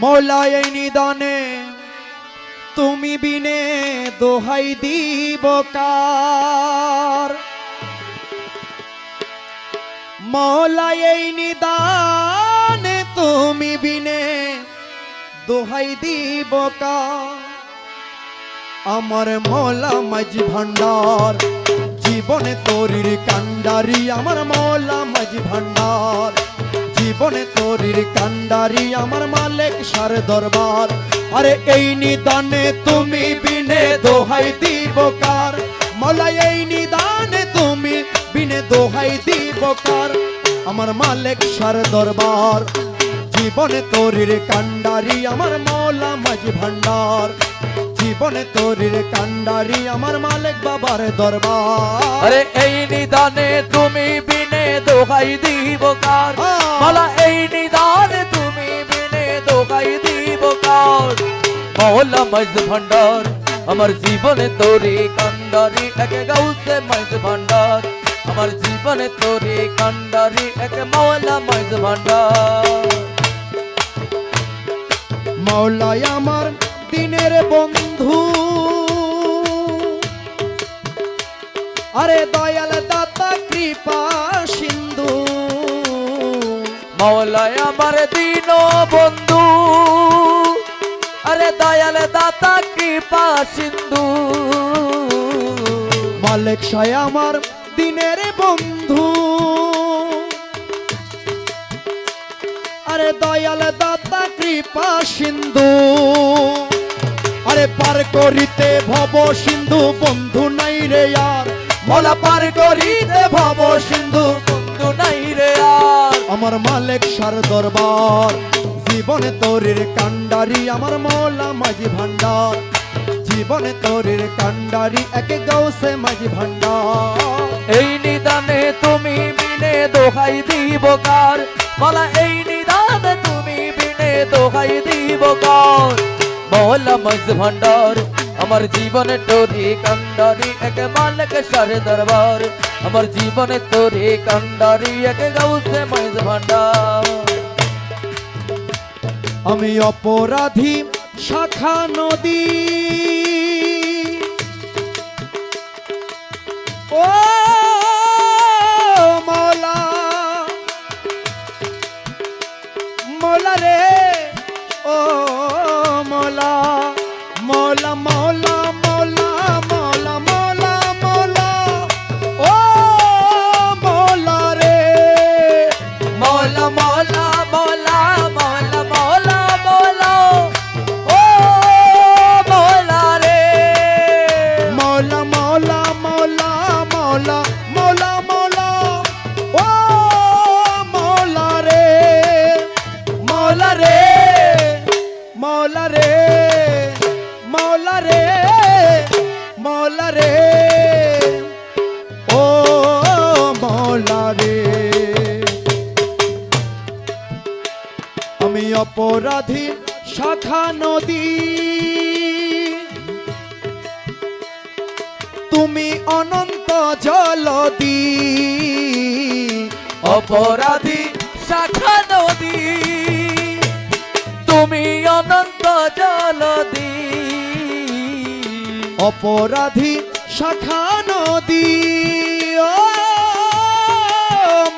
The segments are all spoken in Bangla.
মৌলা এই নিদানে তুমি বিনে দোহাই দিব কার? মৌলা নিদানে তুমি বিনে দোহাই দিব কার? আমার মৌলা মাঝি ভান্ডার, জীবনে তরির কান্ডারি আমার মৌলা মাঝি ভান্ডার জীবনে তরির কান্ডারি আমার মালিক সার দরবার। আরে এই নিদানে তুমি বিনে দোহাই দিব কার? মৌলা, এই নিদানে তুমি বিনে দোহাই দিব কার? আমার মালিক সার দরবার। জীবনে তরির কান্ডারি আমার মৌলা মাঝি ভান্ডার। জীবনে তরির কান্ডারি আমার মালিক বাবার দরবার। আরে এই নিদানে তুমি বিনে দোহাই দিব কার? হ্যাঁ। মালা এই নিদানে তুমি বিনে দোহাই দিব কার? মহল্লা মজ ভান্ডার আমার জীবনে তোরে কান্ডারি একে গাউসে মজ ভান্ডার। আমার জীবনে তোরে কান্ডারি একে মহল্লা মজ ভান্ডার। মৌলাই আমার দিনের বন্ধু। আরে দয়াল দাতা, কৃপা সিন্ধু। মৌলায় আমার দিন বন্ধু। আরে দয়াল দাতা, কৃপা সিন্ধু। মালিক সায় আমার দিনের বন্ধু। আরে দয়াল দাতা, কৃপা সিন্ধু। আরে পার করিতে ভব সিন্ধু, বন্ধু নাই রে আর। মলা পার করিতে ভব সিন্ধু, বন্ধু নাই রে আর। আমার মালিক সার দরবার, জীবনে তরির কান্ডারি আমার মৌলা মাঝি ভান্ডার জীবনে তরির কান্ডারি একে গৌসে মাঝি ভান্ডার এই নিদানে তুমি বিনে দোহাই দিব কার? মালা, এই নিদানে তুমি বিনে দোহাই দিব কার? মহল্লা মজ ভান্ডার আমার জীবনে তোরে কান্ডারি, এক মালক সারে দরবার। আমার জীবনে তোরে কান্ডারি, এক গাউসে মজ ভান্ডার আমি অপরাধী, শাখা নদী। ও মৌলা মৌলা রে, ও মৌলা ও মৌলা রে। আমি অপরাধী শাখা নদী। তুমি অনন্ত জলদি। অপরাধী শাখা নদী। তুমি অনন্ত জলদি। অপরাধী শাখা নদী।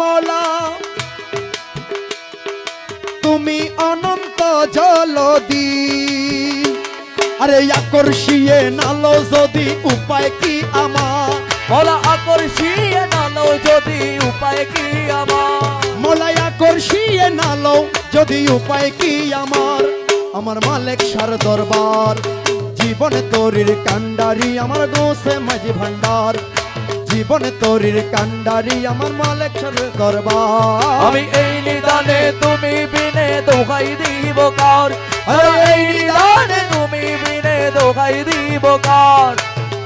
মলা তুমি অনন্ত জলদি। আরে আকর্ষিয়ে নালো যদি উপায় কি আমার? বলা আকর্ষিয়ে নালো যদি উপায় কি আমার? মলাই আকর্ষিয়ে নালো যদি উপায় কি আমার? আমার মালিক সার দরবার জীবনে তরির কান্ডারি আমার গোসে মাঝি ভান্ডার। জীবনে তরির কান্ডারি আমার মালিক সার দরবার। আমি এই নিদানে তুমি বিনে দোহাই দিব কার? এই নিদানে তুমি বিনে দোহাই দিব কার?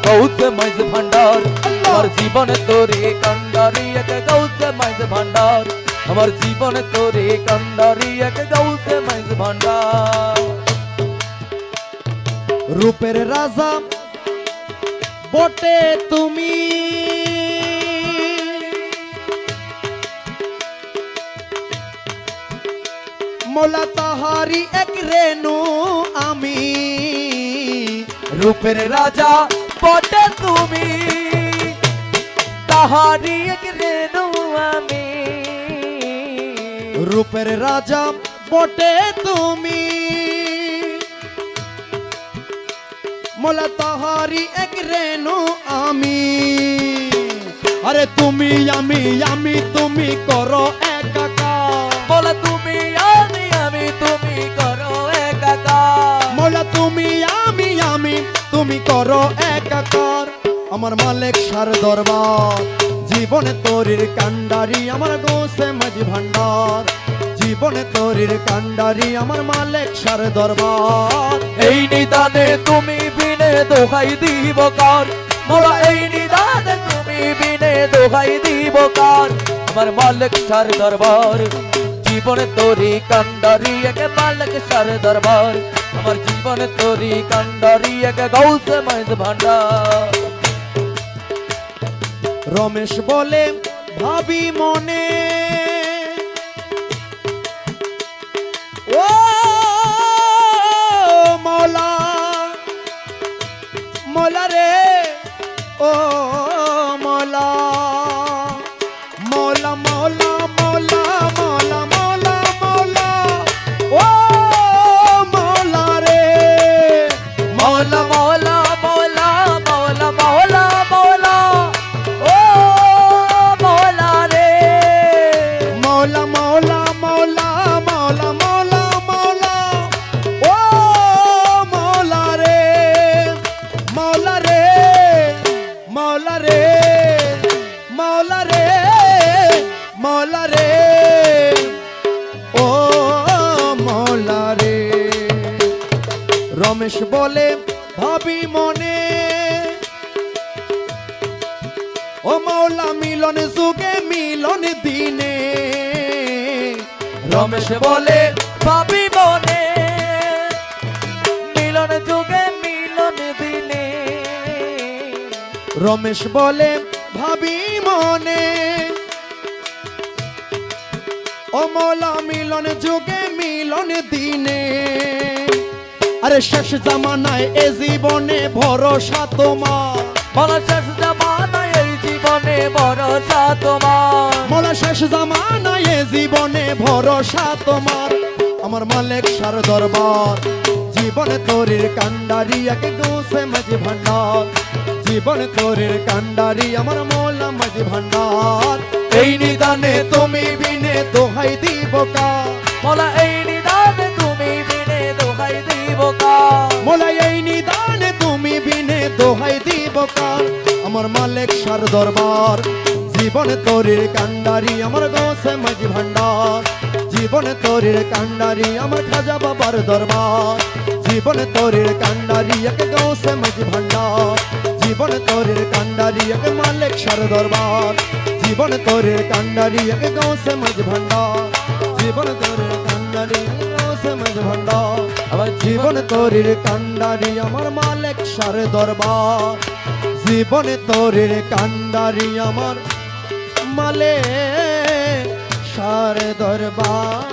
গৌতে মাইজ ভান্ডার, আমার জীবনে তোরে কান্ডারি এক গৌতে মাইজ ভান্ডার। আমার জীবনে তোরে কান্ডারি এক গৌতে মাইজ ভান্ডার। রূপের রাজা, বটে তুমি। মোলা তাহারি এক রেনু আমি, রূপের রাজা, বটে তুমি। তাহারি এক রেণু আমি, রূপের রাজা, বটে তুমি। মোলা তাহারি এক রেনু আমি। আরে তুমি আমি আমি তুমি করো একাকার বলে তুমি আমি আমি তুমি করো একাকার মোলা তুমি আমি আমি তুমি করো একাকার আমার মালিক সার দরবার জীবনে তোরির কান্ডারি আমার গোসে মাঝি ভান্ডার। জীবনে তোরির কান্ডারি আমার মালিক সার দরবার। এই নিদানে তুমি দোহাই দিব কার? মোরা এই নিদানে তুমি বিনে দোহাই দিব আমার মালিক সার দরবার, জীবনে তোরি কান্ডারি একে মালিক সার দরবার। আমার জীবনে তোরি কান্ডারি একে ভান্ডার রমেশ বলে, ভাবি মনে মৌলা রে ও মৌলা। রমেশ বলে, ভাবি মনে, মিলন যুগে মিলন দিনে। রমেশ বলে, ভাবি মনে, অমলা মৌলা মিলন যুগে মিলন দিনে। আরে শেষ জামানায় এ জীবনে ভরসা তোমার। বলা শেষ জীবনে ভরসা তোমার। মোলা শেষ জামানায় এ জীবনে ভরসা তোমার। আমার মালিক সার দরবার জীবনে তোরির কান্ডারি এক গোসে মাঝি ভান্ডার। জীবনে তোরির কান্ডারি আমার মোলা মাঝি ভান্ডার। এই নিদানে তুমি বিনে দোহাই দিব কা বলা এই নিদানে তুমি বিনে দোহাই দিব কার? মোলা এই নিদানে তুমি বিনে দোহাই দিব কার? আমার মালিক সার দরবার। জীবনে তোরির কান্ডারি আমার গোসে মাঝি ভান্ডার। জীবনে তোরির কান্ডারি আমার খাজা বাবার দরবার। জীবনে তোরির কান্ডারি এক গোসে মাঝি ভান্ডার। জীবনে তোরির কান্ডারি এক মালিক সার দরবার। জীবনে তোরির কান্ডারি এক গোসে মাঝি ভান্ডার। জীবনে তোরির কান্ডারি গোসে মাঝি ভান্ডার। আমার জীবন তোরির কান্ডারি আমার মালিক সার দরবার। জীবনে তোরির কান্দারি আমার মালে সার দরবার।